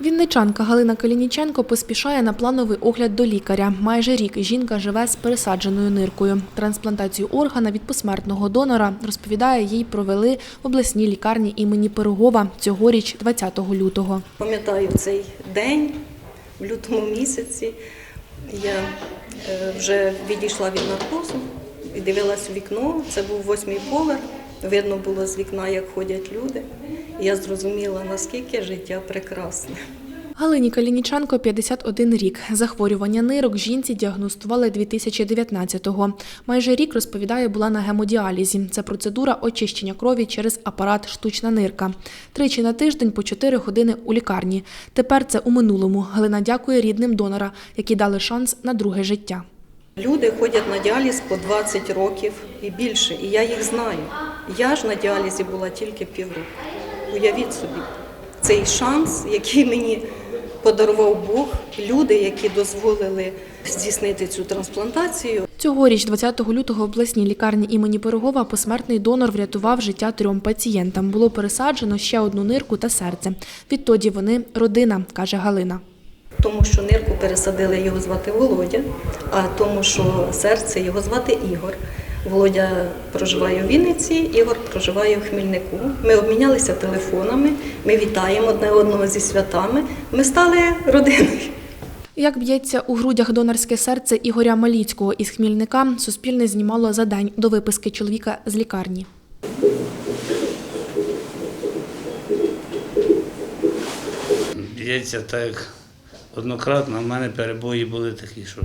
Вінничанка Галина Калініченко поспішає на плановий огляд до лікаря. Майже рік жінка живе з пересадженою ниркою. Трансплантацію органа від посмертного донора, розповідає, їй провели в обласній лікарні імені Пирогова цьогоріч 20 лютого. Пам'ятаю цей день в лютому місяці. Я е, вже відійшла від наркозу і дивилась у вікно. Це був восьмий поверх. Видно було з вікна, як ходять люди. І я зрозуміла, наскільки життя прекрасне. Галині Калініченко 51 рік. Захворювання нирок жінці діагностували 2019-го. Майже рік, розповідає, була на гемодіалізі. Це процедура очищення крові через апарат штучна нирка. Тричі на тиждень по 4 години у лікарні. Тепер це у минулому. Галина дякує рідним донора, які дали шанс на друге життя. Люди ходять на діаліз по 20 років і більше, і я їх знаю. Я ж на діалізі була тільки півроку. Уявіть собі, цей шанс, який мені подарував Бог, люди, які дозволили здійснити цю трансплантацію, Цьогоріч, 20 лютого, в обласній лікарні імені Пирогова посмертний донор врятував життя трьом пацієнтам. Було пересаджено ще одну нирку та серце. Відтоді вони родина, каже Галина. тому що нирку пересадили, його звати Володя, а тому, що серце його звати Ігор. Володя проживає у Вінниці, Ігор проживає в Хмільнику. Ми обмінялися телефонами, ми вітаємо одне одного зі святами. Ми стали родиною. Як б'ється у грудях донорське серце Ігоря Маліцького із Хмільника, Суспільне знімало за день до виписки чоловіка з лікарні. Б'ється так однократно, в мене перебої були такі, що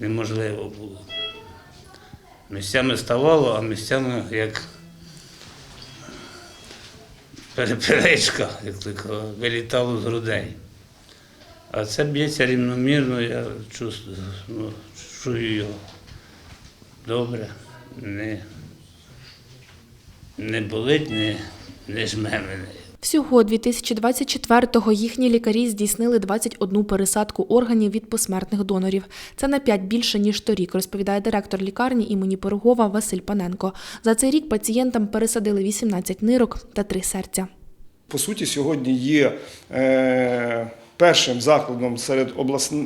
неможливо було. Місцями ставало, а місцями як переперечка, як така, вилітало з грудей. А це б'ється рівномірно, я чувствую, ну, чую його добре, не, не болить, не, не жме мене. Всього 2024-го їхні лікарі здійснили 21 пересадку органів від посмертних донорів. Це на 5 більше, ніж торік, розповідає директор лікарні імені Пирогова Василь Паненко. За цей рік пацієнтам пересадили 18 нирок та 3 серця. по суті, сьогодні є е, першим закладом серед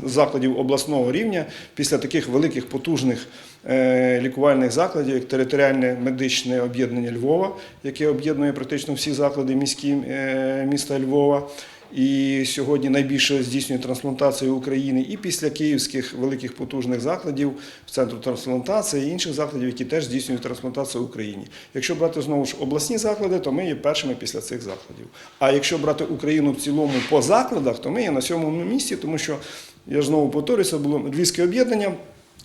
закладів обласного рівня після таких великих потужних е, лікувальних закладів, як територіальне медичне об'єднання Львова, яке об'єднує практично всі заклади міські е, міста Львова. І сьогодні найбільше здійснює трансплантацію України і після київських великих потужних закладів центру трансплантації і інших закладів, які теж здійснюють трансплантацію в Україні. Якщо брати знову ж обласні заклади, то ми є першими після цих закладів. А якщо брати Україну в цілому по закладах, то ми є на сьомому місці, тому що я ж знову повторюся, було Львівське об'єднання.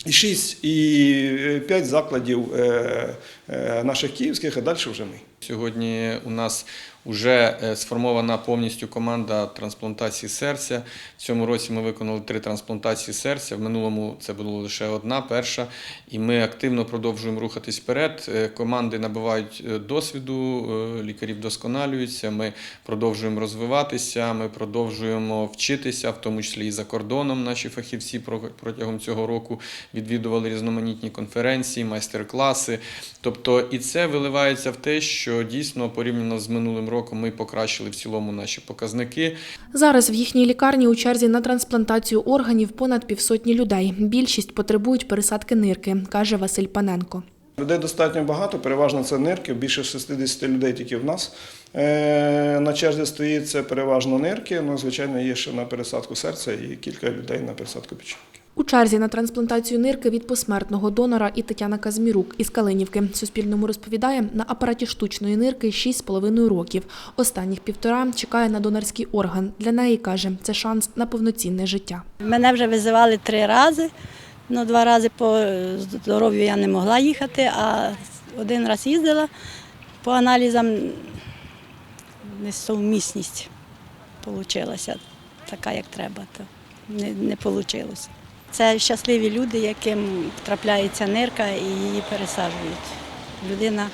І 6, і 5 закладів е, е, наших київських, а далі вже ми. Сьогодні у нас вже е, сформована повністю команда трансплантації серця. В цьому році ми виконали три трансплантації серця. В минулому це була лише одна, перша. І ми активно продовжуємо рухатись вперед. Е, Команди набувають е, досвіду, е, лікарі вдосконалюються. Ми продовжуємо розвиватися, ми продовжуємо вчитися, в тому числі і за кордоном. Наші фахівці про- протягом цього року відвідували різноманітні конференції, майстер-класи. Тобто, і це виливається в те, що дійсно порівняно з минулим роком ми покращили в цілому наші показники. Зараз в їхній лікарні у черзі на трансплантацію органів понад півсотні людей. Більшість потребують пересадки нирки, каже Василь Паненко. Людей достатньо багато, переважно це нирки, більше 60 людей тільки в нас. Е, На черзі стоїть це переважно нирки, ну, звичайно, є ще на пересадку серця і кілька людей на пересадку печінки. У черзі на трансплантацію нирки від посмертного донора і Тетяна Казмірук із Калинівки. Суспільному розповідає, на апараті штучної нирки 6,5 років. Останніх півтора чекає на донорський орган. Для неї, каже, це шанс на повноцінне життя. Мене вже визивали три рази. Ну, два рази по здоров'ю я не могла їхати, а один раз їздила по аналізам несовмісність вийшла така, як треба, то не, не вийшло. Це щасливі люди, яким трапляється нирка і її пересаджують. Людина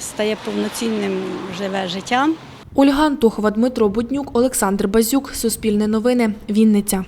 стає повноцінним, живе життям. Ольга Антохова, Дмитро Буднюк, Олександр Базюк. Суспільне новини. Вінниця.